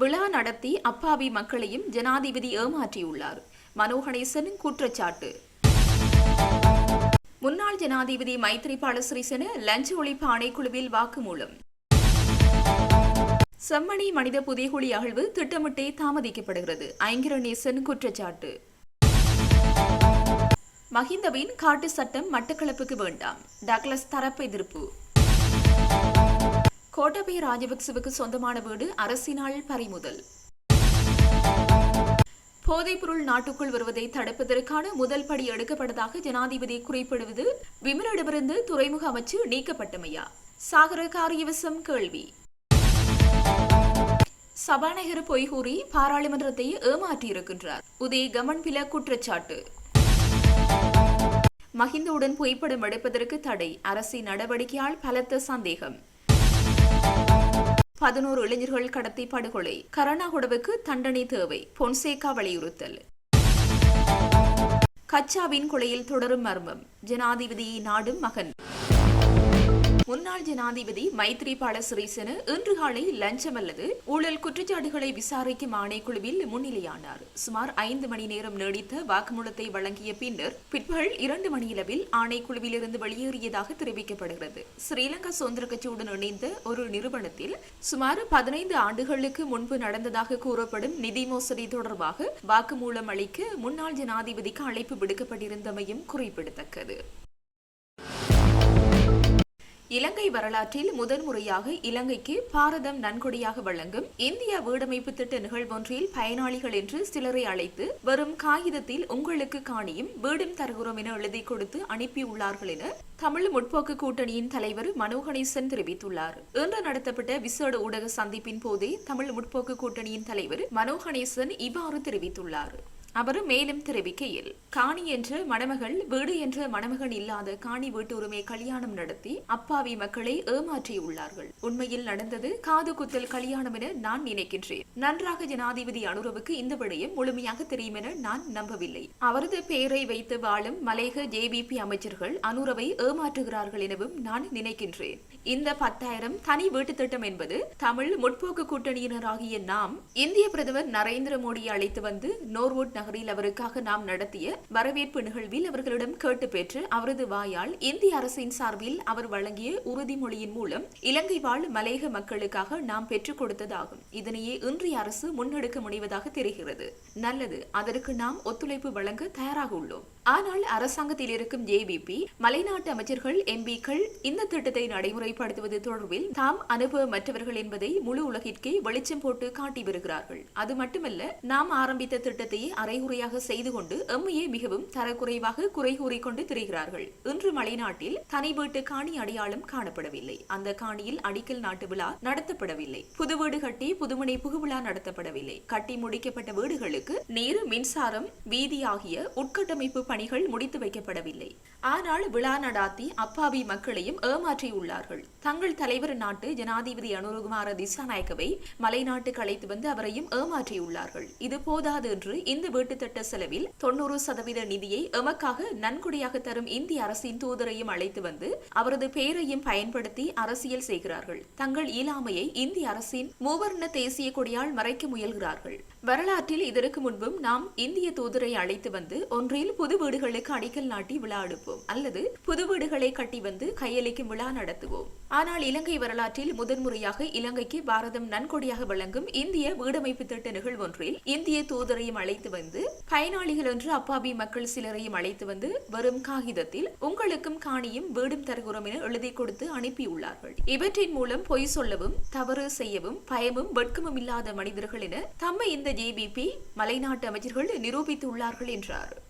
விழா நடத்தி அப்பாவி மக்களையும் ஜனாதிபதி ஏமாற்றியுள்ளார். மனோ குற்றச்சாட்டு. முன்னாள் ஜனாதிபதி மைத்ரிபால சிறிசேன லஞ்ச ஒழிப்பு ஆணைக்குழுவில் வாக்குமூலம். செம்மணி மனித புதைகுழி அகழ்வு திட்டமிட்டே தாமதிக்கப்படுகிறது. ஐங்கிரணேசன் குற்றச்சாட்டு. மஹிந்தவின் காட்டு சட்டம் மட்டக்களப்புக்கு வேண்டாம். டக்ளஸ் தரப்பு எதிர்ப்பு. கோட்டபய ராஜபக்சவுக்கு சொந்தமான வீடு அரசினால் பறிமுதல். போதைப்பொருள் நாட்டுக்குள் வருவதை தடுப்பதற்கான முதல் படி எடுக்கப்பட்டதாக ஜனாதிபதி குறிப்பிடுவது விமலிடமிருந்து துறைமுக அமைச்சு நீக்கப்பட்டமையா? சாகர காரியவசம் கேள்வி. சபாநாயகர் பொய்கூறி பாராளுமன்றத்தை ஏமாற்றியிருக்கின்றார். உதய கமன்பில குற்றச்சாட்டு. மஹிந்தவுடன் புகைப்படம் எடுப்பதற்கு தடை. அரசின் நடவடிக்கையால் பலத்த சந்தேகம். பதினோரு இளைஞர்கள் கடத்தி படுகொலை. கருணாகுடவுக்கு தண்டனை தேவை பொன்சேகா வலியுறுத்தல். கச்சாவின் கொலையில் தொடரும் மர்மம் ஜனாதிபதியை நாடும் மகன். முன்னாள் ஜனாதிபதி மைத்ரிபால சிறிசேன இன்று காலை லஞ்சம் அல்லது ஊழல் குற்றச்சாட்டுகளை விசாரிக்கும் ஆணைக்குழுவில் முன்னிலையானார். சுமார் ஐந்து மணி நேரம் நீடித்த வாக்குமூலத்தை வழங்கிய பின்னர் பிற்பகல் இரண்டு மணியளவில் ஆணைக்குழுவில் இருந்து வெளியேறியதாக தெரிவிக்கப்படுகிறது. ஸ்ரீலங்கா சுதந்திர கட்சியுடன் இணைந்த ஒரு நிறுவனத்தில் சுமார் பதினைந்து ஆண்டுகளுக்கு முன்பு நடந்ததாக கூறப்படும் நிதி மோசடி தொடர்பாக வாக்குமூலம் அளிக்க முன்னாள் ஜனாதிபதிக்கு அழைப்பு விடுக்கப்பட்டிருந்தமையும் குறிப்பிடத்தக்கது. இலங்கை வரலாற்றில் முதன்முறையாக இலங்கைக்கு பாரதம் நன்கொடையாக வழங்கும் இந்திய வீடமைப்பு திட்ட நிகழ்வொன்றில் பயனாளிகள் என்று சிலரை அழைத்து வரும் காகிதத்தில் உங்களுக்கு காணியும் வீடும் தருகிறோம் என எழுதி கொடுத்து அனுப்பியுள்ளார்கள் என தமிழ் முற்போக்கு கூட்டணியின் தலைவர் மனோ கணேசன் தெரிவித்துள்ளார். இன்று நடத்தப்பட்ட விசேட ஊடக சந்திப்பின் போதே தமிழ் முற்போக்கு கூட்டணியின் தலைவர் மனோ கணேசன் இவ்வாறு தெரிவித்துள்ளார். அவர் மேலும் தெரிவிக்கையில் காணி என்ற மணமகள் வீடு என்ற மணமகன் இல்லாத காணி வீட்டு உரிமை கல்யாணம் நடத்தி அப்பாவி மக்களை ஏமாற்றியுள்ளார்கள். உண்மையில் நடந்தது காது குத்தல் கல்யாணம் என நான் நினைக்கின்றேன். நன்றாக ஜனாதிபதி அனுரவுக்கு இந்த விடயம் முழுமையாக தெரியும் என நான் நம்பவில்லை. அவரது பெயரை வைத்து வாழும் மலேக ஜேபிபி அமைச்சர்கள் அனுரவை ஏமாற்றுகிறார்கள் எனவும் நான் நினைக்கின்றேன். இந்த பத்தாயிரம் தனி வீட்டு திட்டம் என்பது தமிழ் முற்போக்கு கூட்டணியினராகிய நாம் இந்திய பிரதமர் நரேந்திர மோடியை அழைத்து வந்து நோர்வுட் நகரில் அவருக்காக நாம் நடத்திய வரவேற்பு நிகழ்வில் அவர்களிடம் கேட்டு பெற்று அவரது வாயால் இந்திய அரசின் சார்பில் அவர் வழங்கிய உறுதிமொழியின் மூலம் இலங்கை வாழ் மலையக மக்களுக்காக நாம் பெற்றுக் கொடுத்ததாகும். இதனையே இன்றைய அரசு முன்னெடுக்க முனைவதாக தெரிகிறது. நல்லது. அதற்கு நாம் ஒத்துழைப்பு வழங்க தயாராக உள்ளோம். ஆனால் அரசாங்கத்தில் இருக்கும் ஜேபிபி மலைநாட்டு அமைச்சர்கள் எம்பிக்கள் இந்த திட்டத்தை நடைமுறைப்படுத்துவது தொடர்பில் தாம் அனுபவமற்றவர்கள் என்பதை முழு உலகிற்கே வெளிச்சம் போட்டு காட்டி வருகிறார்கள். அது மட்டுமல்ல நாம் ஆரம்பித்த திட்டத்தையே அரைகுறையாக செய்து கொண்டு எம்மையே மிகவும் தரக்குறைவாக குறை கூறிக்கொண்டு திரிகிறார்கள். இன்று மலைநாட்டில் தனி வீட்டு காணி அடையாளம் காணப்படவில்லை. அந்த காணியில் அடிக்கல் நாட்டு விழா நடத்தப்படவில்லை. புது வீடு கட்டி புதுமனை புகுவிழா நடத்தப்படவில்லை. கட்டி முடிக்கப்பட்ட வீடுகளுக்கு நீர் மின்சாரம் வீதி ஆகிய உட்கட்டமைப்பு பணிகள் முடித்து வைக்கப்படவில்லை. ஆனால் விழா நடாத்தி அப்பாவி மக்களையும் ஏமாற்றியுள்ளார்கள். தங்கள் தலைவர் நாட்டு ஜனாதிபதி அனுருகுமார திசாநாயக்கவை மலைநாட்டுக்கு அழைத்து வந்து அவரையும் ஏமாற்றியுள்ளார்கள். இது போதாது என்று இந்த வீட்டுத்தட்ட செலவில் தொண்ணூறு சதவீத நிதியை எமக்காக நன்கொடையாக தரும் இந்திய அரசின் தூதரையும் அழைத்து வந்து அவரது பெயரையும் பயன்படுத்தி அரசியல் செய்கிறார்கள். தங்கள் இயலாமையை இந்திய அரசின் மூவர்ண தேசிய கொடியால் மறைக்க முயல்கிறார்கள். வரலாற்றில் இதற்கு முன்பும் நாம் இந்திய தூதரை அழைத்து வந்து ஒன்றில் புது வீடுகளுக்கு அடிக்கல் நாட்டி விழா எடுப்போம் அல்லது புது வீடுகளை கட்டி வந்து கையளிக்கும் விழா நடத்துவோம். ஆனால் இலங்கை வரலாற்றில் முதன்முறையாக இலங்கைக்கு பாரதம் நன்கொடையாக வழங்கும் இந்திய வீடமைப்பு திட்ட நிகழ்வு ஒன்றில் இந்திய தூதரையும் அழைத்து வந்து பயனாளிகள் என்று அப்பாவி மக்கள் சிலரையும் அழைத்து வந்து வரும் காகிதத்தில் உங்களுக்கும் காணியும் வீடும் தருகிறோம் என எழுதி கொடுத்து அனுப்பியுள்ளார்கள். இவற்றின் மூலம் பொய் சொல்லவும் தவறு செய்யவும் பயமும் வெட்கமும் இல்லாத மனிதர்கள் என தம்மை இந்த ஜேபிபி மலைநாட்டு அமைச்சர்கள் நிரூபித்துள்ளார்கள் என்றார்.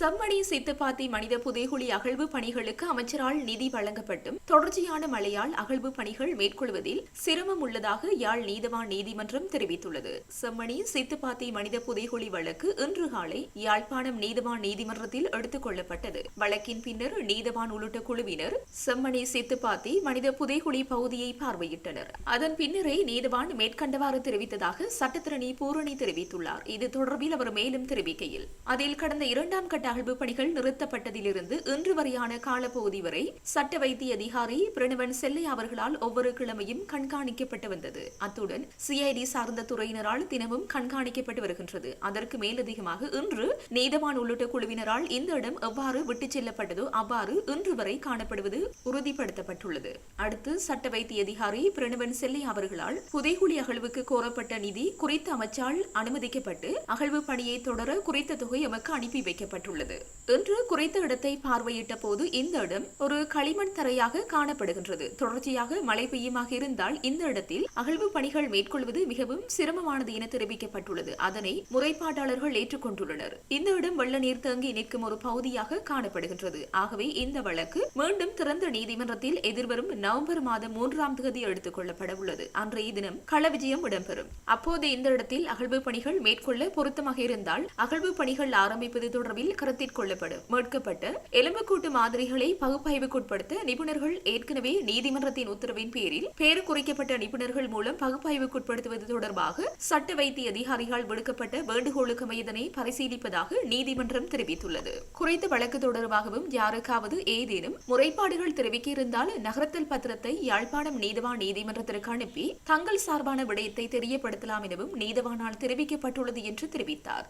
செம்மணி சித்துப்பாத்தி மனித புதைகுழி அகழ்வு பணிகளுக்கு அமைச்சரால் நிதி வழங்கப்பட்டும். தொடர்ச்சியான மழையால் அகழ்வு பணிகள் மேற்கொள்வதில் சிரமம் உள்ளதாக யாழ் நீதவான் நீதிமன்றம் தெரிவித்துள்ளது. செம்மணி சித்துப்பாத்தி மனித புதைகுழி வழக்கு இன்று காலை யாழ்ப்பாணம் நீதவான் நீதிமன்றத்தில் எடுத்துக் கொள்ளப்பட்டது. வழக்கின் பின்னர் நீதவான் உள்ளிட்ட குழுவினர் செம்மணி சித்துப்பாத்தி மனித புதைகுழி பகுதியை பார்வையிட்டனர். அதன் பின்னரே நீதவான் மேற்கண்டவாறு தெரிவித்ததாக சட்டத்திரணி பூரணி தெரிவித்துள்ளார். இது தொடர்பில் அவர் மேலும் தெரிவிக்கையில் அதில் கடந்த இரண்டாம் கட்ட அகழ்வு பணிகள் நிறுத்தப்பட்டதிலிருந்து இன்று வரையான காலப்பகுதி வரை சட்ட வைத்திய அதிகாரி பிரணவன் செல்லை அவர்களால் ஒவ்வொரு கிழமையும் கண்காணிக்கப்பட்டு வந்தது. அத்துடன் சிஐடி சார்ந்த துறையினரால் தினமும் கண்காணிக்கப்பட்டு வருகின்றது. அதற்கு மேலதிகமாக இன்று நீதவான் உள்ளிட்ட குழுவினரால் இந்த இடம் எவ்வாறு விட்டுச் செல்லப்பட்டதோ அவ்வாறு இன்று வரை காணப்படுவது உறுதிப்படுத்தப்பட்டுள்ளது. அடுத்து சட்ட வைத்திய அதிகாரி பிரணவன் செல்லை அவர்களால் புதைகுழி அகழ்வுக்கு கோரப்பட்ட நிதி குறித்த அமைச்சால் அனுமதிக்கப்பட்டு அகழ்வு பணியை தொடர குறித்த தொகை எமக்கு அனுப்பி வைக்கப்பட்டுள்ளது. இன்று குறித்த இடத்தை பார்வையிட்ட போது இந்த இடம் ஒரு களிமண் தரையாக காணப்படுகின்றது. தொடர்ச்சியாக மழை பெய்யுமாக இருந்தால் இந்த இடத்தில் அகழ்வு பணிகள் மேற்கொள்வது மிகவும் சிரமமானது என தெரிவிக்கப்பட்டுள்ளது. அதனை முறைப்பாட்டாளர்கள் ஏற்றுக்கொண்டுள்ளனர். இந்த இடம் வெள்ள நீர் தேங்கி நிற்கும் ஒரு பகுதியாக காணப்படுகின்றது. ஆகவே இந்த வழக்கு மீண்டும் திறந்த நீதிமன்றத்தில் எதிர்வரும் நவம்பர் மாதம் மூன்றாம் தேதி எடுத்துக் கொள்ளப்பட உள்ளது. அன்றைய தினம் கள விஜயம் இடம்பெறும். அப்போது இந்த இடத்தில் அகழ்வு பணிகள் மேற்கொள்ள பொருத்தமாக இருந்தால் அகழ்வு பணிகள் ஆரம்பிப்பது தொடர்பில் கருத்தில் கொள்ளப்படும் மீட்கப்பட்ட எலும்புக்கூட்டு மாதிரிகளை பகுப்பாய்வுக்குட்படுத்த நிபுணர்கள் ஏற்கனவே நீதிமன்றத்தின் உத்தரவின் பேரில் பேரு குறைக்கப்பட்ட நிபுணர்கள் மூலம் பகுப்பாய்வுக்குட்படுத்துவது தொடர்பாக சட்ட வைத்திய அதிகாரிகள் விடுக்கப்பட்ட வேண்டுகோளுக்கு மையதனை பரிசீலிப்பதாக நீதிமன்றம் தெரிவித்துள்ளது. குறித்த வழக்கு தொடர்பாகவும் யாருக்காவது ஏதேனும் முறைப்பாடுகள் தெரிவிக்க இருந்தால் நகரத்தல் பத்திரத்தை யாழ்ப்பாணம் நீதவான் நீதிமன்றத்திற்கு அனுப்பி தங்கள் சார்பான விடயத்தை தெரியப்படுத்தலாம் எனவும் நீதவானால் தெரிவிக்கப்பட்டுள்ளது என்று தெரிவித்தார்.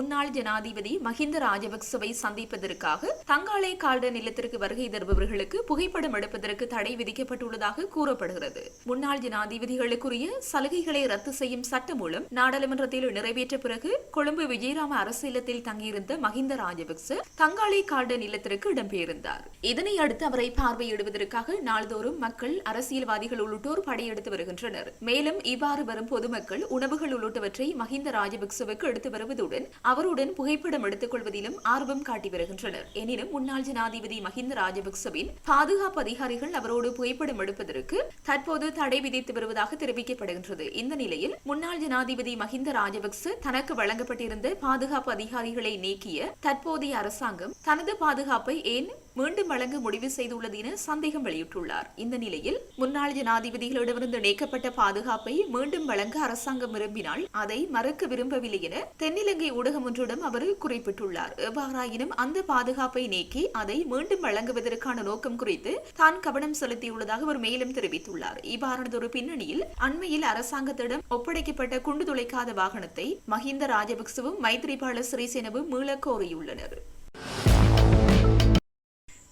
முன்னாள் ஜனாதிபதி மஹிந்த ராஜபக்சவை சந்திப்பதற்காக தங்காலை கால்டன் இல்லத்திற்கு வருகை தருபவர்களுக்கு புகைப்படம் எடுப்பதற்கு தடை விதிக்கப்பட்டுள்ளதாக கூறப்படுகிறது. முன்னாள் ஜனாதிபதிகளுக்குரிய சலுகைகளை ரத்து செய்யும் சட்ட மூலம் நாடாளுமன்றத்தில் நிறைவேற்ற பிறகு கொழும்பு விஜயராம அரசு இல்லத்தில் தங்கியிருந்த மஹிந்த ராஜபக்ச தங்காலை கால்டன் இல்லத்திற்கு இடம்பெயர்ந்தார். இதனை அடுத்து அவரை பார்வையிடுவதற்காக நாள்தோறும் மக்கள் அரசியல்வாதிகள் உள்ளிட்டோர் படையெடுத்து வருகின்றனர். மேலும் இவ்வாறு வரும் பொதுமக்கள் உணவுகள் உள்ளிட்டவற்றை மஹிந்த ராஜபக்சவுக்கு எடுத்து வருவதுடன் அவருடன் புகைப்படம் எடுத்துக் கொள்வதிலும் ஆர்வம் காட்டி வருகின்றனர். எனினும் முன்னாள் ஜனாதிபதி மஹிந்த ராஜபக்சவின் பாதுகாப்பு அதிகாரிகள் அவரோடு புகைப்படம் எடுப்பதற்கு தற்போது தடை விதித்து வருவதாக தெரிவிக்கப்படுகின்றது. இந்த நிலையில் முன்னாள் ஜனாதிபதி மஹிந்த ராஜபக்ச தனக்கு வழங்கப்பட்டிருந்த பாதுகாப்பு அதிகாரிகளை நீக்கிய தற்போதைய அரசாங்கம் தனது பாதுகாப்பை ஏன் மீண்டும் வழங்க முடிவு செய்துள்ளது என சந்தேகம் வெளியிட்டுள்ளார். இந்த நிலையில் முன்னாள் ஜனாதிபதிகளிடமிருந்து நீக்கப்பட்ட பாதுகாப்பை மீண்டும் வழங்க அரசாங்கம் விரும்பினால் அதை மறுக்க விரும்பவில்லை என தென்னிலங்கை ஊடகம் ஒன்றிடம் அவர் குறிப்பிட்டுள்ளார். எவ்வாறாயினும் அந்த பாதுகாப்பை நீக்கி அதை மீண்டும் வழங்குவதற்கான நோக்கம் குறித்து தான் கவனம் செலுத்தியுள்ளதாக அவர் மேலும் தெரிவித்துள்ளார். இவ்வாறானதொரு பின்னணியில் அண்மையில் அரசாங்கத்திடம் ஒப்படைக்கப்பட்ட குண்டு துளைக்காத வாகனத்தை மஹிந்த ராஜபக்சவும் மைத்ரிபால சிறிசேனவும் மீள கோரியுள்ளனர்.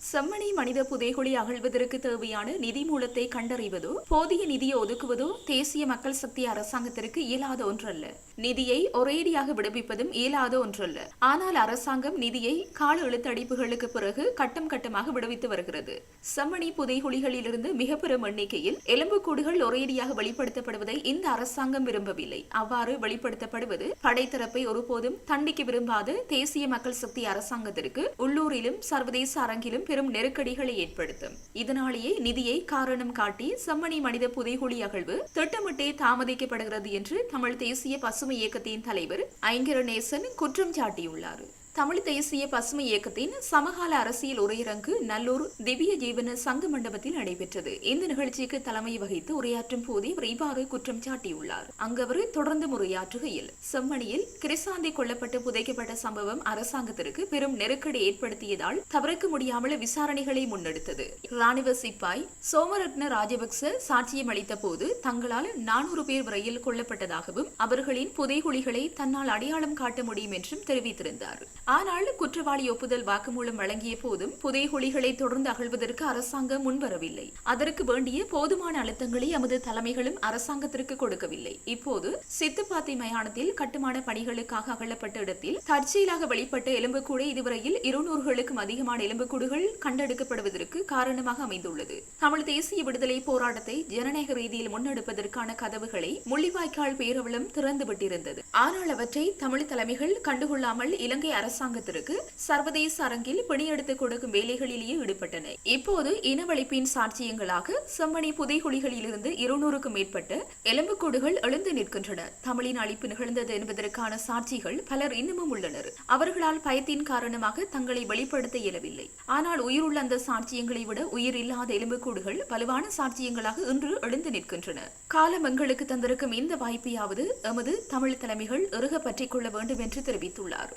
செம்மணி மனித புதைகுழி அகழ்வதற்கு தேவையான நிதி மூலத்தை கண்டறிவதோ போதிய நிதியை ஒதுக்குவதோ தேசிய மக்கள் சக்தி அரசாங்கத்திற்கு இயலாத ஒன்றல்ல. நிதியை ஒரேடியாக விடுவிப்பதும் இயலாத ஒன்றல்ல. ஆனால் அரசாங்கம் நிதியை கால எழுத்தடிப்புகளுக்கு பிறகு கட்டம் கட்டமாக விடுவித்து வருகிறது. செம்மணி புதைகுழிகளிலிருந்து மிக பெரும் எண்ணிக்கையில் எலும்புக்கூடுகள் ஒரேடியாக வெளிப்படுத்தப்படுவதை இந்த அரசாங்கம் விரும்பவில்லை. அவ்வாறு வெளிப்படுத்தப்படுவது படைத்தரப்பை ஒருபோதும் தண்டிக்க விரும்பாத தேசிய மக்கள் சக்தி அரசாங்கத்திற்கு உள்ளூரிலும் சர்வதேச அரங்கிலும் பெரும் நெருக்கடிகளை ஏற்படுத்தும். இதனாலேயே நிதியை காரணம் காட்டி செம்மணி மனித புதைகுழி அகழ்வு திட்டமிட்டே தாமதிக்கப்படுகிறது என்று தமிழ் தேசிய பசுமை இயக்கத்தின் தலைவர் ஐங்கரநேசன் குற்றம் சாட்டியுள்ளார். தமிழ் தேசிய பசுமை இயக்கத்தின் சமகால அரசியல் உரையரங்கு நல்லூர் திவ்ய ஜீவன சங்க மண்டபத்தில் நடைபெற்றது. இந்த நிகழ்ச்சிக்கு தலைமை வகித்து உரையாற்றும் போதே அவர் இவ்வாறு குற்றம் சாட்டியுள்ளார். அங்கு அவர் தொடர்ந்து உரையாற்றுகையில் செம்மணியில் கிரிசாந்தி கொல்லப்பட்டு புதைக்கப்பட்ட சம்பவம் அரசாங்கத்திற்கு பெரும் நெருக்கடி ஏற்படுத்தியதால் தவிர்க்க முடியாமல் விசாரணைகளை முன்னெடுத்தது. ராணுவ சிப்பாய் சோமரத்ன ராஜபக்ச சாட்சியம் அளித்த போது தங்களால் நானூறு பேர் வரையில் கொல்லப்பட்டதாகவும் அவர்களின் புதைகுழிகளை தன்னால் அடையாளம் காட்ட முடியும் என்றும் தெரிவித்திருந்தார். ஆனால் குற்றவாளி ஒப்புதல் வாக்குமூலம் வழங்கிய போதும் புதைகுழிகளை தொடர்ந்து அகழ்வதற்கு அரசாங்கம் முன்வரவில்லை. அதற்கு வேண்டிய போதுமான அழுத்தங்களை எமது தலைமைகளும் அரசாங்கத்திற்கு கொடுக்கவில்லை. இப்போது சித்துப்பாத்தி மயானத்தில் கட்டுமான பணிகளுக்காக அகழப்பட்ட இடத்தில் தற்செயலாக வெளிப்பட்ட எலும்புக்கூடை இதுவரையில் இருநூறுகளுக்கும் அதிகமான எலும்புக்கூடுகள் கண்டெடுக்கப்படுவதற்கு காரணமாக அமைந்துள்ளது. தமிழ் தேசிய விடுதலை போராட்டத்தை ஜனநாயக ரீதியில் முன்னெடுப்பதற்கான கதவுகளை முள்ளிவாய்க்கால் பேரவளம் திறந்துவிட்டிருந்தது. ஆனால் அவற்றை தமிழ் தலைமைகள் கண்டுகொள்ளாமல் இலங்கை அரசு அரசாங்கத்திற்கு சர்வதேச அரங்கில் பிணியெடுத்து கொடுக்கும் வேலைகளிலேயே ஈடுபட்டன இப்போது இனவழிப்பின் சாட்சியங்களாக செம்மணி புதைகுழிகளிலிருந்து இருநூறுக்கும் மேற்பட்ட எலும்புக்கூடுகள் எழுந்து நிற்கின்றன. தமிழின் அழிப்பு நிகழ்ந்தது என்பதற்கான சாட்சிகள் பலர் இன்னமும் உள்ளனர். அவர்களால் பயத்தின் காரணமாக தங்களை வெளிப்படுத்த இயலவில்லை. ஆனால் உயிருள்ள அந்த சாட்சியங்களை விட உயிர் இல்லாத எலும்புக்கூடுகள் வலுவான சாட்சியங்களாக இன்று எழுந்து நிற்கின்றன. காலம் எங்களுக்கு தந்திருக்கும் இந்த வாய்ப்பையாவது எமது தமிழ் தலைமைகள் இறுக பற்றிக் கொள்ள வேண்டும் என்று தெரிவித்துள்ளார்.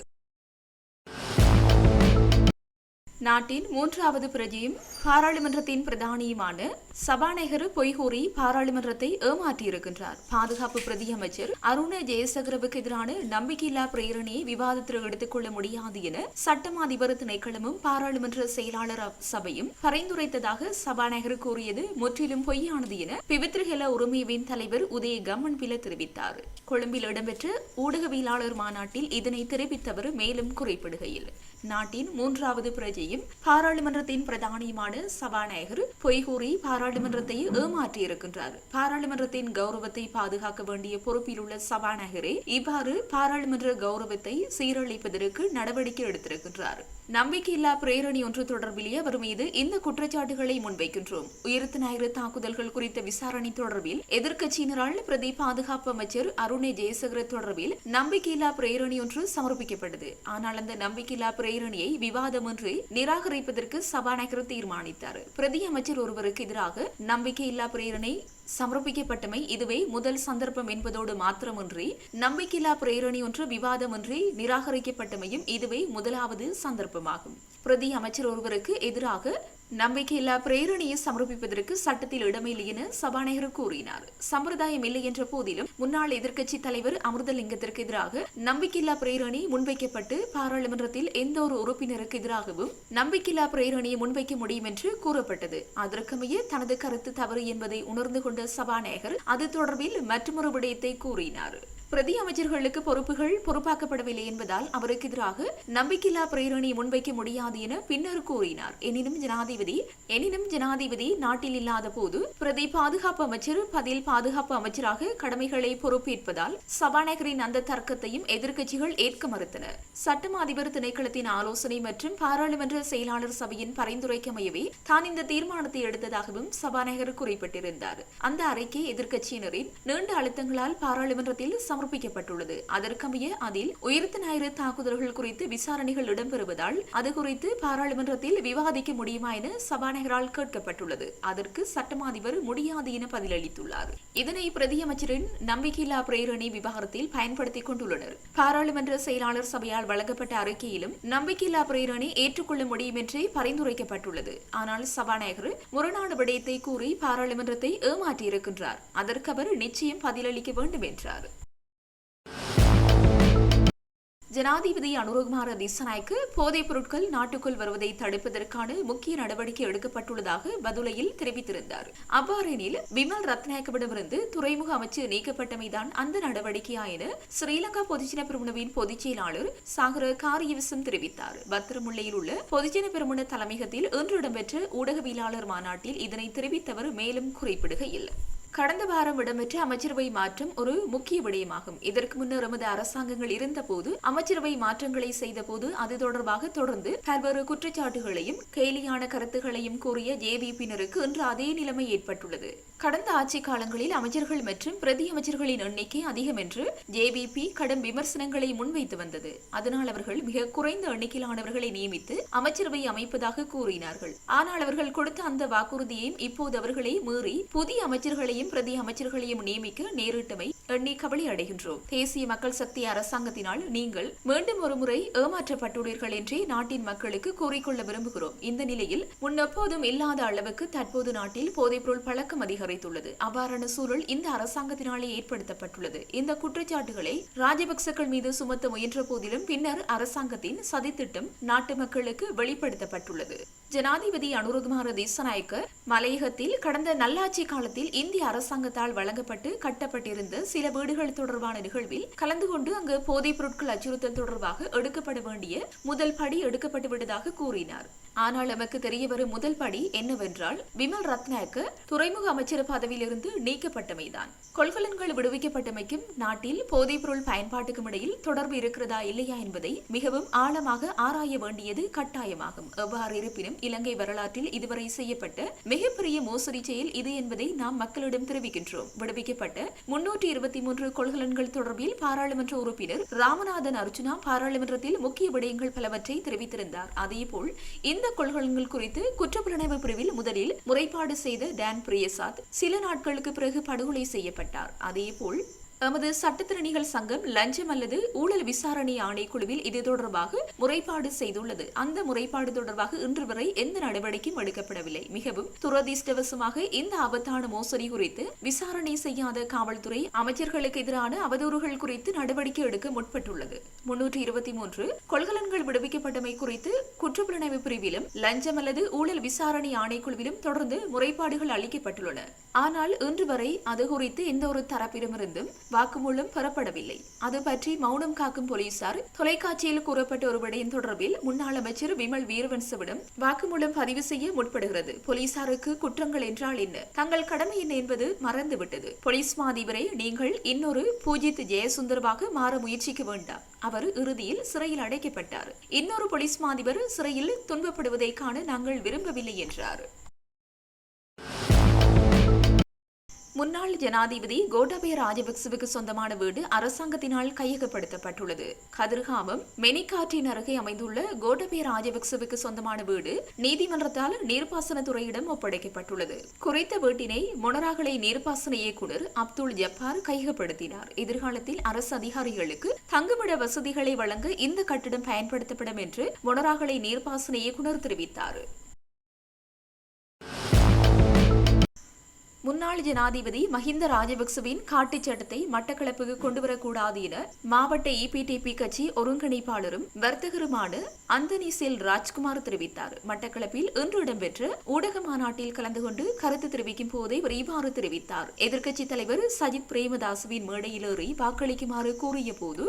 நாட்டின் மூன்றாவது பிரஜையும் பாராளுமன்றத்தின் பிரதானியுமான சபாநாயகர் பொய்கூறி பாராளுமன்றத்தை ஏமாற்றியிருக்கின்றார். பாதுகாப்பு பிரதி அமைச்சர் அருண ஜெயசகரவுக்கு எதிரான நம்பிக்கையில்லா பிரேரணையை விவாதத்தில் எடுத்துக் கொள்ள முடியாது என சட்டம் அதிபர் திணைக்களமும் பாராளுமன்ற செயலாளர் சபையும் பரிந்துரைத்ததாக சபாநாயகர் கூறியது முற்றிலும் பொய்யானது என பிவித்ருஹெல உரிமைவின் தலைவர் உதய கம்மன் பில தெரிவித்தார். கொழும்பில் இடம்பெற்ற ஊடகவியலாளர் மாநாட்டில் இதனை தெரிவித்தவர் மேலும் குறிப்பிடுகையில் நாட்டின் மூன்றாவது பிரஜையும் பாராளுமன்றத்தின் பிரதானியுமான சபாநாயகர் பொய்கூறி பாராளுமன்றத்தை ஏமாற்றியிருக்கின்றார். பாராளுமன்றத்தின் கௌரவத்தை பாதுகாக்க வேண்டிய பொறுப்பில் உள்ள சபாநாயகரே இவ்வாறு பாராளுமன்ற கௌரவத்தை சீரழிப்பதற்கு நடவடிக்கை எடுத்திருக்கின்றார். நம்பிக்கையில்லா பிரேரணி ஒன்று தொடர்பிலேயே அவர் மீது இந்த குற்றச்சாட்டுகளை முன்வைக்கின்றோம். உயிர்த்த ஞாயிறு தாக்குதல்கள் குறித்த விசாரணை தொடர்பில் எதிர்க்கட்சியினரால் பிரதி பாதுகாப்பு அமைச்சர் அருணே ஜெயசகர தொடர்பில் நம்பிக்கையில்லா பிரேரணி ஒன்று சமர்ப்பிக்கப்பட்டது. ஆனால் அந்த நம்பிக்கையில்லா பிரேரணியை விவாதமின்றி நிராகரிப்பதற்கு சபாநாயகர் தீர்மானித்தார். பிரதி அமைச்சர் ஒருவருக்கு எதிராக நம்பிக்கையில்லா பிரேரணை சமர்ப்பிக்கப்பட்டமை இதுவே முதல் சந்தர்ப்பம் என்பதோடு மாத்திரமின்றி நம்பிக்கையில்லா பிரேரணி ஒன்று விவாதமின்றி நிராகரிக்கப்பட்டமையும் இதுவே முதலாவது சந்தர்ப்பமாகும். பிரதி அமைச்சர் ஒருவருக்கு எதிராக நம்பிக்கையில்லா பிரேரணியை சமர்ப்பிப்பதற்கு சட்டத்தில் இடமில்லை என சபாநாயகர் கூறினார். சம்பிரதாயம் இல்லை என்ற போதிலும் முன்னாள் எதிர்க்கட்சி தலைவர் அமிர்தலிங்கத்திற்கு எதிராக நம்பிக்கையில்லா பிரேரணி முன்வைக்கப்பட்டு பாராளுமன்றத்தில் எந்த ஒரு உறுப்பினருக்கு எதிராகவும் நம்பிக்கையில்லா பிரேரணியை முன்வைக்க முடியும் என்று கூறப்பட்டது. அதற்கமைய தனது கருத்து தவறு என்பதை உணர்ந்து கொண்ட சபாநாயகர் அது தொடர்பில் மற்றொரு விடயத்தை கூறினார். பிரதி அமைச்சர்களுக்கு பொறுப்புகள் பொறுப்பாக்கப்படவில்லை என்பதால் அவருக்கு எதிராக நம்பிக்கையில்லா பிரேரணி முன்வைக்க முடியாது என பின்னர் கூறினார். எனினும் ஜனாதிபதி எனினும் ஜனாதிபதி நாட்டில் இல்லாத போது பிரதி பாதுகாப்பு அமைச்சர் பதில் பாதுகாப்பு அமைச்சராக கடமைகளை பொறுப்பேற்பதால் சபாநாயகரின் அந்த தர்க்கத்தையும் எதிர்க்கட்சிகள் ஏற்க மறுத்தன. சட்டம் அதிபர் திணைக்களத்தின் ஆலோசனை மற்றும் பாராளுமன்ற செயலாளர் சபையின் பரிந்துரைக்கமையவே தான் இந்த தீர்மானத்தை எடுத்ததாகவும் சபாநாயகர் குறிப்பிட்டிருந்தார். அந்த அறிக்கை எதிர்க்கட்சியினரின் நீண்ட அழுத்தங்களால் பாராளுமன்றத்தில் சமர்ப்பிக்கப்பட்டுள்ளது. அதற்கமைய அதில் உயிர்த்த ஞாயிறு தாக்குதல்கள் குறித்து விசாரணைகள் இடம்பெறுவதால் அது குறித்து பாராளுமன்றத்தில் விவாதிக்க முடியுமா என சபாநாயகரால் கேட்கப்பட்டுள்ளது. அதற்கு சட்டம் அதிபர் முடியாது என பதிலளித்துள்ளார். இதனை பிரதியமைச்சரின் நம்பிக்கையில்லா பிரேரணி விவகாரத்தில் பயன்படுத்திக் கொண்டுள்ளனர். பாராளுமன்ற செயலாளர் சபையால் வழங்கப்பட்ட அறிக்கையிலும் நம்பிக்கையில்லா பிரேரணி ஏற்றுக்கொள்ள முடியும் என்றே பரிந்துரைக்கப்பட்டுள்ளது. ஆனால் சபாநாயகர் முரணான விடயத்தை கூறி பாராளுமன்றத்தை ஏமாற்றியிருக்கின்றார். அதற்கு அவர் நிச்சயம் பதிலளிக்க வேண்டும் என்றார். ஜனாதிபதி அனுரகுமார திசநாய்க்கு போதைப் பொருட்கள் நாட்டுக்குள் வருவதை தடுப்பதற்கான முக்கிய நடவடிக்கை எடுக்கப்பட்டுள்ளதாக பதுலையில் தெரிவித்திருந்தார். அவ்வாறெனில் விமல் ரத்நாயக்கவிடமிருந்து துறைமுக அமைச்சு நீக்கப்பட்டமைதான் அந்த நடவடிக்கையா என ஸ்ரீலங்கா பொதுஜன பெருமுனவின் பொதுச் செயலாளர் சாகர காரியவசம் தெரிவித்தார். பத்திரமுல்லையில் உள்ள பொதுஜன பெருமுன தலைமையகத்தில் இன்று இடம்பெற்ற ஊடகவியலாளர் மாநாட்டில் இதனை தெரிவித்தவர் மேலும் குறிப்பிடுகையில் கடந்த வாரம் இடம்பெற்ற அமைச்சரவை மாற்றம் ஒரு முக்கிய விடயமாகும். இதற்கு முன்னர் எமது அரசாங்கங்கள் இருந்தபோது அமைச்சரவை மாற்றங்களை செய்தபோது அது தொடர்பாக தொடர்ந்து பல்வேறு குற்றச்சாட்டுகளையும் கேலியான கருத்துகளையும் கூறிய ஜேவிபியினருக்கு இன்று அதே நிலைமை ஏற்பட்டுள்ளது. கடந்த ஆட்சி காலங்களில் அமைச்சர்கள் மற்றும் பிரதி அமைச்சர்களின் எண்ணிக்கை அதிகம் என்று ஜேவிபி கடும் விமர்சனங்களை முன்வைத்து வந்தது. அதனால் அவர்கள் மிக குறைந்த எண்ணிக்கையிலானவர்களை நியமித்து அமைச்சரவை அமைப்பதாக கூறினார்கள். ஆனால் அவர்கள் கொடுத்த அந்த வாக்குறுதியையும் இப்போது அவர்களை மீறி புதிய அமைச்சர்களையும் பிரதி அமைச்சர்களையும் நியமிக்க நேரிட்டமை எண்ணி கவலை அடைகின்றோம். தேசிய மக்கள் சக்தி அரசாங்கத்தினால் நீங்கள் மீண்டும் ஒருமுறை ஏமாற்றப்பட்டுள்ளீர்கள் என்றே நாட்டின் மக்களுக்கு கூறிக்கொள்ள விரும்புகிறோம். இந்த நிலையில் முன்னெப்போதும் இல்லாத அளவுக்கு தற்போது நாட்டில் போதைப்பொருள் பழக்கம் அதிகரித்துள்ளது. அவ்வாறான சூழல் இந்த அரசாங்கத்தினாலே ஏற்படுத்தப்பட்டுள்ளது. இந்த குற்றச்சாட்டுகளை ராஜபக்சக்கள் மீது சுமத்த முயன்ற போதிலும் பின்னர் அரசாங்கத்தின் சதித்திட்டம் நாட்டு மக்களுக்கு வெளிப்படுத்தப்பட்டுள்ளது. ஜனாதிபதி அனுரகுமார திசநாயக்க மலையகத்தில் கடந்த நல்லாட்சி காலத்தில் இந்திய அரசாங்கத்தால் வழங்கப்பட்டு கட்டப்பட்டிருந்த சில வீடுகள் தொடர்பான நிகழ்வில் கலந்து கொண்டு அங்கு போதைப் பொருட்கள் அச்சுறுத்தல் தொடர்பாக எடுக்கப்பட வேண்டிய முதல் படி எடுக்கப்பட்டு விட்டதாக கூறினார். ஆனால் நமக்கு தெரிய வரும் முதல் படி என்னவென்றால் விமல் ரத்னாக்கு துறைமுக அமைச்சர் பதவியிலிருந்து நீக்கப்பட்டமைதான். கொள்கலன்கள் விடுவிக்கப்பட்டமைக்கும் நாட்டில் போதைப்பொருள் பயன்பாட்டுக்கும் இடையில் தொடர்பு இருக்கிறதா இல்லையா என்பதை மிகவும் ஆழமாக ஆராய வேண்டியது கட்டாயமாகும். எவ்வாறு இருப்பினும் இலங்கை வரலாற்றில் இதுவரை செய்யப்பட்ட மிகப்பெரிய மோசடி செயல் இது என்பதை நாம் மக்களிடம் தெரிவிக்கின்றோம். விடுவிக்கப்பட்ட முன்னூற்றி இருபத்தி மூன்று கொள்கலன்கள் தொடர்பில் பாராளுமன்ற உறுப்பினர் ராமநாதன் அர்ஜுனா பாராளுமன்றத்தில் முக்கிய விடயங்கள் பலவற்றை தெரிவித்திருந்தார். அதேபோல் இந்த கொள்கலன்கள் குறித்து குற்றப்புலனாய்வு பிரிவில் முதலில் முறைப்பாடு செய்த டான் பிரியசாத் சில நாட்களுக்கு பிறகு படுகொலை செய்யப்பட்டார். அதேபோல் எமது சட்டத்திறனிகள் சங்கம் லஞ்சம் அல்லது ஊழல் விசாரணை ஆணைக்குழுவில் இது தொடர்பாக முறைப்பாடு செய்துள்ளது. அந்த முறைப்பாடு தொடர்பாக இன்று வரை எந்த நடவடிக்கையும் எடுக்கப்படவில்லை. மிகவும் துரதிர்ஷ்டவசமாக இந்த ஆபத்தான மோசடி குறித்து விசாரணை செய்யாத காவல்துறை அமைச்சர்களுக்கு எதிரான அவதூறுகள் குறித்து நடவடிக்கை எடுக்க முற்பட்டுள்ளது. முன்னூற்றி இருபத்தி மூன்று கொள்கலன்கள் விடுவிக்கப்பட்டமை குறித்து குற்றப்புலனாய்வு பிரிவிலும் லஞ்சம் அல்லது ஊழல் விசாரணை ஆணைக்குழுவிலும் தொடர்ந்து முறைப்பாடுகள் அளிக்கப்பட்டுள்ளன. ஆனால் இன்று வரை அது குறித்து எந்த ஒரு தரப்பிடமிருந்தும் வாக்குமூலம் பெறப்படவில்லை. அது பற்றி மௌனம் காக்கும் போலீசார் தொலைக்காட்சியில் கூறப்பட்ட ஒரு விடயம் தொடர்பில் முன்னாள் அமைச்சர் விமல் வீரவன்சவிடம் வாக்குமூலம் பதிவு செய்ய முற்படுகிறது. போலீசாருக்கு குற்றங்கள் என்றால் என்ன? தங்கள் கடமை என்ன என்பது மறந்துவிட்டது. போலீஸ் மாதிபரை நீங்கள் இன்னொரு பூஜித் ஜெயசுந்தரவாக மாற முயற்சிக்க வேண்டாம். அவர் இறுதியில் சிறையில் அடைக்கப்பட்டார். இன்னொரு போலீஸ் மாதிபர் சிறையில் துன்பப்படுவதை காண நாங்கள் விரும்பவில்லை என்றார். முன்னாள் ஜனாதிபதி கோட்டாபய ராஜபக்சவுக்கு சொந்தமான வீடு அரசாங்கத்தினால் கையகப்படுத்தப்பட்டுள்ளது. கதிர்காமம் மெனிகாற்றின் அருகே அமைந்துள்ள கோட்டாபய ராஜபக்சவுக்கு சொந்தமான வீடு நீதிமன்றத்தால் நீர்ப்பாசனத்துறையிடம் ஒப்படைக்கப்பட்டுள்ளது. குறித்த வீட்டினை மொனராகலை நீர்ப்பாசன இயக்குநர் அப்துல் ஜப்பார் கையகப்படுத்தினார். எதிர்காலத்தில் அரசு அதிகாரிகளுக்கு தங்குமிட வசதிகளை வழங்க இந்த கட்டிடம் பயன்படுத்தப்படும் என்று மொனராகலை நீர்ப்பாசன இயக்குநர் தெரிவித்தார். முன்னாள் ஜனாதிபதி மஹிந்த ராஜபக்சவின் காட்டுச் சட்டத்தை மட்டக்களப்புக்கு கொண்டுவரக்கூடாது என மாவட்ட இபிடிபி கட்சி ஒருங்கிணைப்பாளரும் வர்த்தகருமான அந்தனி செல் ராஜ்குமார் தெரிவித்தார். மட்டக்களப்பில் இன்று இடம்பெற்ற ஊடக மாநாட்டில் கலந்து கொண்டு கருத்து தெரிவிக்கும் போதே இவர் இவ்வாறு தெரிவித்தார். எதிர்க்கட்சித் தலைவர் சஜித் பிரேமதாசுவின் மேடையிலேறி வாக்களிக்குமாறு கூறிய போது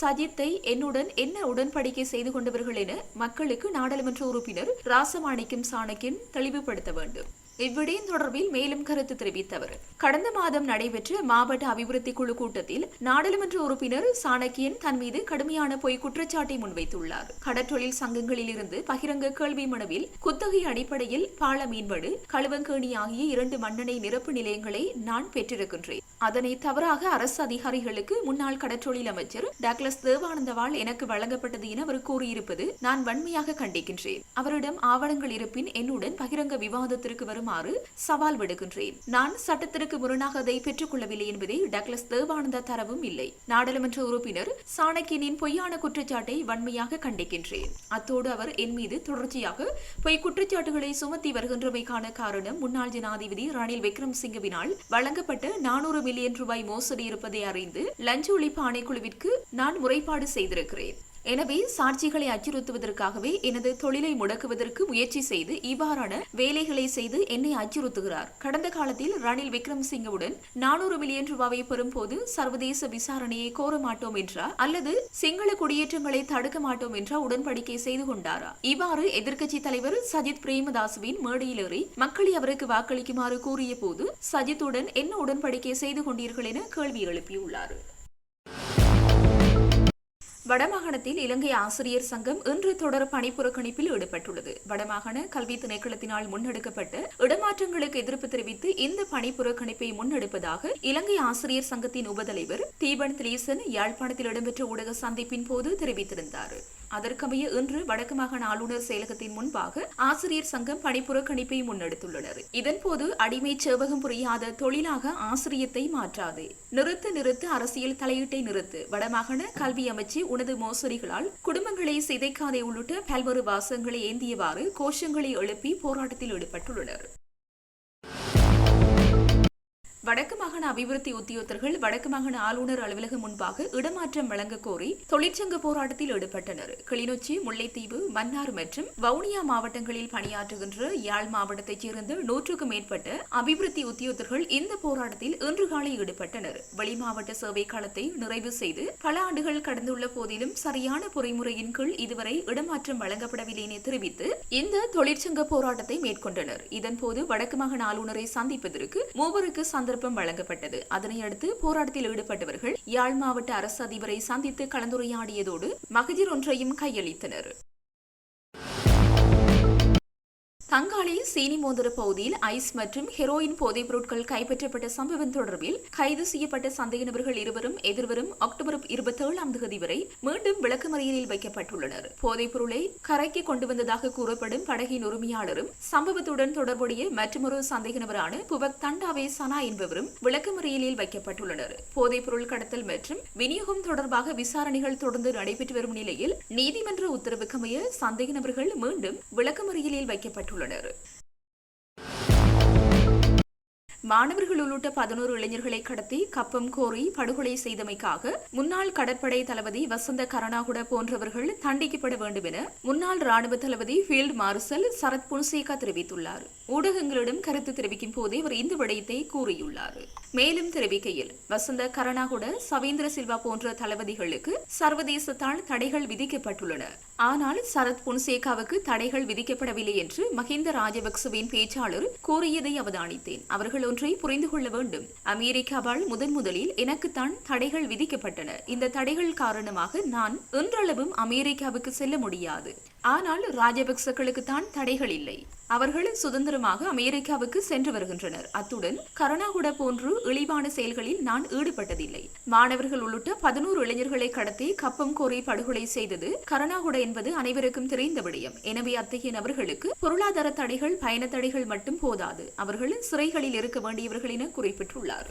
சஜித்தை என்னுடன் என்ன உடன்படிக்கை செய்து கொண்டவர்கள் என மக்களுக்கு நாடாளுமன்ற உறுப்பினர் ராசமாணிக்கம் சாணக்கியன் தெளிவுபடுத்த வேண்டும். இவ்விடயம் தொடர்பில் மேலும் கருத்து தெரிவித்தவர். கடந்த மாதம் நடைபெற்ற மாவட்ட அபிவிருத்தி குழு கூட்டத்தில் நாடாளுமன்ற உறுப்பினர் சாணக்கியன் தன் மீது கடுமையான பொய் குற்றச்சாட்டை முன்வைத்துள்ளார். கடற்றொழில் சங்கங்களில் இருந்து பகிரங்க கேள்வி மனுவில் குத்தகை அடிப்படையில் பால மீன்வடு களுவங்கேணி ஆகிய இரண்டு மண்ணெண்ணெய் நிரப்பு நிலையங்களை நான் பெற்றிருக்கின்றேன். அதனை தவறாக அரசு அதிகாரிகளுக்கு முன்னாள் கடற்றொழில் அமைச்சர் டாக்லஸ் தேவானந்தவால் எனக்கு வழங்கப்பட்டது என அவர் கூறியிருப்பது நான் வன்மையாக கண்டிக்கின்றேன். அவரிடம் ஆவணங்கள் இருப்பின் என்னுடன் பகிரங்க விவாதத்திற்கு வருமாறு சவால் விடுகின்றேன் நான் சட்டத்திற்கு முரணாக அதை பெற்றுக் கொள்ளவில்லை என்பதை டக்ளஸ் தேவானந்தா தரவும் இல்லை. நாடாளுமன்ற உறுப்பினர் சாணக்கியனின் பொய்யான குற்றச்சாட்டை வன்மையாக கண்டிக்கின்றேன். அத்தோடு அவர் என் மீது தொடர்ச்சியாக பொய் குற்றச்சாட்டுகளை சுமத்தி வருகின்றமைக்கான காரணம் முன்னாள் ஜனாதிபதி ரணில் விக்ரம்சிங்கவினால் வழங்கப்பட்ட நானூறு மில்லியன் ரூபாய் மோசடி இருப்பதை அறிந்து லஞ்ச ஒழிப்பு ஆணைக்குழுவிற்கு நான் முறைப்பாடு செய்திருக்கிறேன். எனவே சாட்சிகளை அச்சுறுத்துவதற்காகவே எனது தொழிலை முடக்குவதற்கு முயற்சி செய்து இவ்வாறான வேலைகளை செய்து என்னை அச்சுறுத்துகிறார். கடந்த காலத்தில் ரணில் விக்ரம்சிங்கவுடன் நானூறு மில்லியன் ரூபாவை பெறும்போது சர்வதேச விசாரணையை கோர மாட்டோம் என்றார் அல்லது சிங்கள குடியேற்றங்களை தடுக்க மாட்டோம் என்ற உடன்படிக்கை செய்து கொண்டாரா? இவ்வாறு எதிர்க்கட்சி தலைவர் சஜித் பிரேமதாசுவின் மேடையிலேறி மக்களை அவருக்கு வாக்களிக்குமாறு கூறிய போது சஜித்துடன் என்ன உடன்படிக்கை செய்து கொண்டீர்கள் என கேள்வி எழுப்பியுள்ளார். வடமாகாணத்தில் இலங்கை ஆசிரியர் சங்கம் இன்று தொடர் பணிப்புறக்கணிப்பில் ஈடுபட்டுள்ளது. வடமாகாண கல்வி திணைக்களத்தினால் முன்னெடுக்கப்பட்ட இடமாற்றங்களுக்கு எதிர்ப்பு தெரிவித்து இந்த பணிப்புறக்கணிப்பை முன்னெடுப்பதாக இலங்கை ஆசிரியர் சங்கத்தின் உபதலைவர் தீபன் திலீசன் யாழ்ப்பாணத்தில் இடம்பெற்ற ஊடக சந்திப்பின் போது தெரிவித்திருந்தார். அதற்கமைய இன்று வடக்கு மாகாண ஆளுநர் செயலகத்தின் முன்பாக ஆசிரியர் சங்கம் பணிப்புறக்கணிப்பை முன்னெடுத்துள்ளனர். இதன்போது அடிமை சேவகம் புரியாத தொழிலாக ஆசிரியத்தை மாற்றாது. நிறுத்து நிறுத்து அரசியல் தலையீட்டை நிறுத்து வடமாகாண கல்வி அமைச்சு உனது மோசடிகளால் குடும்பங்களை சிதைக்காதே உள்ளிட்ட பல்வேறு வாசகங்களை ஏந்தியவாறு கோஷங்களை எழுப்பி போராட்டத்தில் ஈடுபட்டுள்ளனர். வடக்கு மாகாண அபிவிருத்தி உத்தியோகத்தர்கள் வடக்கு மாகாண ஆளுநர் அலுவலகம் முன்பாக இடமாற்றம் வழங்க கோரி தொழிற்சங்க போராட்டத்தில் ஈடுபட்டனர். கிளிநொச்சி முல்லைத்தீவு மன்னார் மற்றும் வவுனியா மாவட்டங்களில் பணியாற்றுகின்ற யாழ் மாவட்டத்தைச் சேர்ந்த நூற்றுக்கும் மேற்பட்ட அபிவிருத்தி உத்தியோகத்தர்கள் இந்த போராட்டத்தில் இன்று காலை ஈடுபட்டனர். வெளிமாவட்ட சேவை காலத்தை நிறைவு செய்து பல ஆண்டுகள் கடந்துள்ள போதிலும் சரியான பொறிமுறையின் கீழ் இதுவரை இடமாற்றம் வழங்கப்படவில்லை என தெரிவித்து இந்த தொழிற்சங்க போராட்டத்தை மேற்கொண்டனர். இதன்போது வடக்கு மாகாண ஆளுநரை சந்திப்பதற்கு மூவருக்கு சந்தர்ப்பம் வழங்கப்பட்டது. அதனை அடுத்து போராட்டத்தில் ஈடுபட்டவர்கள் யாழ் மாவட்ட அரசு அதிபரை சந்தித்து கலந்துரையாடியதோடு மகஜர் ஒன்றையும் கையளித்தனர். தங்காளி சீனி மோதிர பகுதியில் ஐஸ் மற்றும் ஹெரோயின் போதைப் பொருட்கள் கைப்பற்றப்பட்ட சம்பவம் தொடர்பில் கைது செய்யப்பட்ட சந்தேக நபர்கள் இருவரும் எதிர்வரும் அக்டோபர் இருபத்தி ஏழாம் தேதி வரை மீண்டும் விளக்கமறியலில் வைக்கப்பட்டுள்ளனர். போதைப் பொருளை கரைக்கு கொண்டு வந்ததாக கூறப்படும் படகின் உரிமையாளரும் சம்பவத்துடன் தொடர்புடைய மற்றொரு சந்தேக நபரான புவக் தண்டாவே சனா என்பவரும் விளக்கமறியலில் வைக்கப்பட்டுள்ளனர். போதைப் பொருள் கடத்தல் மற்றும் விநியோகம் தொடர்பாக விசாரணைகள் தொடர்ந்து நடைபெற்று வரும் நிலையில் நீதிமன்ற உத்தரவுக்கமைய சந்தேக நபர்கள் மீண்டும் விளக்கமறியலில் வைக்கப்பட்டுள்ளனர். உள்ளனர் மாணவர்கள் உள்ளிட்ட பதினோரு இளைஞர்களை கடத்தி கப்பம் கோரி படுகொலை செய்தமைக்காக முன்னாள் கடற்படை தளபதி வசந்த கரணாகுட போன்றவர்கள் தண்டிக்கப்பட வேண்டும் என முன்னாள் ராணுவ தளபதி ஃபீல்ட் மார்ஷல் சரத் புன்சேகா தெரிவித்துள்ளார். ஊடகங்களிடம் கருத்து தெரிவிக்கும் போதே அவர் இந்த விடயத்தை கூறியுள்ளார். மேலும் தெரிவிக்கையில் வசந்த கரணாகுட சவேந்திர சில்வா போன்ற தளபதிகளுக்கு சர்வதேசத்தால் தடைகள் விதிக்கப்பட்டுள்ளன. ஆனால் சரத் புன்சேகாவுக்கு தடைகள் விதிக்கப்படவில்லை என்று மஹிந்த ராஜபக்சவின் பேச்சாளர் கூறியதை அவதானித்தேன். அவர்கள் ஒன்றை புரிந்து கொள்ள வேண்டும். அமெரிக்காவால் முதன் முதலில் எனக்குத்தான் தடைகள் விதிக்கப்பட்டன. இந்த தடைகள் காரணமாக நான் இன்றளவும் அமெரிக்காவுக்கு செல்ல முடியாது. ஆனால் ராஜபக்சர்களுக்கு தான் தடைகள் இல்லை. அவர்கள் சுதந்திரமாக அமெரிக்காவுக்கு சென்று வருகின்றனர். அத்துடன் கருணாகுட போன்று இழிவான செயல்களில் நான் ஈடுபட்டதில்லை. மாணவர்கள் உள்ளிட்ட பதினோரு இளைஞர்களை கடத்தி கப்பம் கோரி படுகொலை செய்தது கருணாகுட என்பது அனைவருக்கும் தெரிந்த விடயம். எனவே அத்தகைய நபர்களுக்கு பொருளாதார தடைகள் பயண தடைகள் மட்டும் போதாது. அவர்கள் சிறைகளில் இருக்க வேண்டியவர்கள் என குறிப்பிட்டுள்ளார்.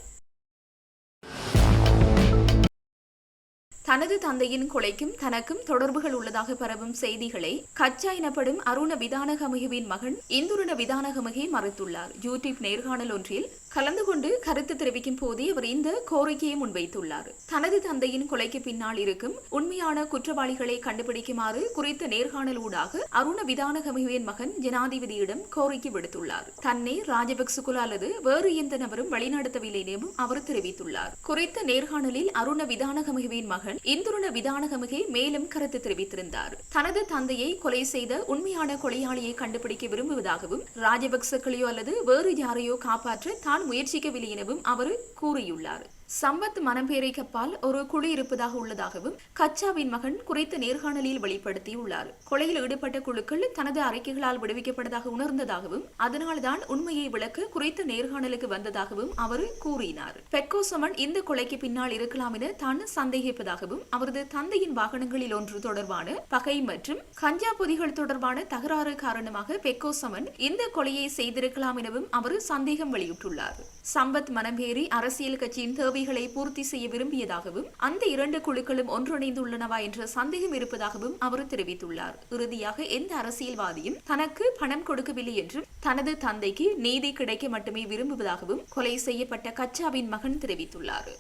தனது தந்தையின் கொலைக்கும் தனக்கும் தொடர்புகள் உள்ளதாக பரவும் செய்திகளை கச்சா எனப்படும் அருண விதானகமுகவின் மகன் இந்துருண விதானகமுகை மறுத்துள்ளார். யூடியூப் நேர்காணல் ஒன்றில் கலந்து கொண்டு கருத்து தெரிவிக்கும் போதே அவர் இந்த கோரிக்கையை முன்வைத்துள்ளார். தனது தந்தையின் கொலைக்கு பின்னால் இருக்கும் உண்மையான குற்றவாளிகளை கண்டுபிடிக்குமாறு குறித்த நேர்காணல் ஊடாக அருண விதானகமுகவின் மகன் ஜனாதிபதியிடம் கோரிக்கை விடுத்துள்ளார். தன்னை ராஜபக்சுகுல அல்லது வேறு எந்த நபரும் வழிநடத்தவில்லை எனவும் அவர் தெரிவித்துள்ளார். குறித்த நேர்காணலில் அருண விதானகமுகவின் மகன் இந்துருண விதானகமிகை மேலும் கருத்து தெரிவித்திருந்தார். தனது தந்தையை கொலை செய்த உண்மையான கொலையாளியை கண்டுபிடிக்க விரும்புவதாகவும் ராஜபக்சக்களையோ அல்லது வேறு யாரையோ காப்பாற்ற தான் முயற்சிக்கவில்லை எனவும் அவர் கூறியுள்ளார். சம்பத் மனம்பேரை கப்பால் ஒரு குழு இருப்பதாக உள்ளதாகவும் கச்சாவின் மகன் குறித்த நேர்காணலில் வெளிப்படுத்தியுள்ளார். கொலையில் ஈடுபட்ட குழுக்கள் தனது அறிக்கைகளால் விடுவிக்கப்பட்டதாக உணர்ந்ததாகவும் அதனால்தான் உண்மையை விளக்க குறித்த நேர்காணலுக்கு வந்ததாகவும் அவர் கூறினார். பெட்கோசமன் இந்த கொலைக்கு பின்னால் இருக்கலாம் என தான் சந்தேகிப்பதாகவும் அவரது தந்தையின் வாகனங்களில் ஒன்று தொடர்பான பகை மற்றும் கஞ்சா பொதிகள் தொடர்பான தகராறு காரணமாக பெக்கோசமன் இந்த கொலையை செய்திருக்கலாம் எனவும் அவர் சந்தேகம் வெளியிட்டுள்ளார். சம்பத் மனம்பேரி அரசியல் கட்சியின் தேவைகளை பூர்த்தி செய்ய விரும்பியதாகவும் அந்த இரண்டு குழுக்களும் ஒன்றிணைந்துள்ளனவா என்ற சந்தேகம் இருப்பதாகவும் அவர் தெரிவித்துள்ளார். இறுதியாக எந்த அரசியல்வாதியும் தனக்கு பணம் கொடுக்கவில்லை என்றும் தனது தந்தைக்கு நீதி கிடைக்க மட்டுமே விரும்புவதாகவும் கொலை செய்யப்பட்ட கச்சாவின் மகன் தெரிவித்துள்ளார்.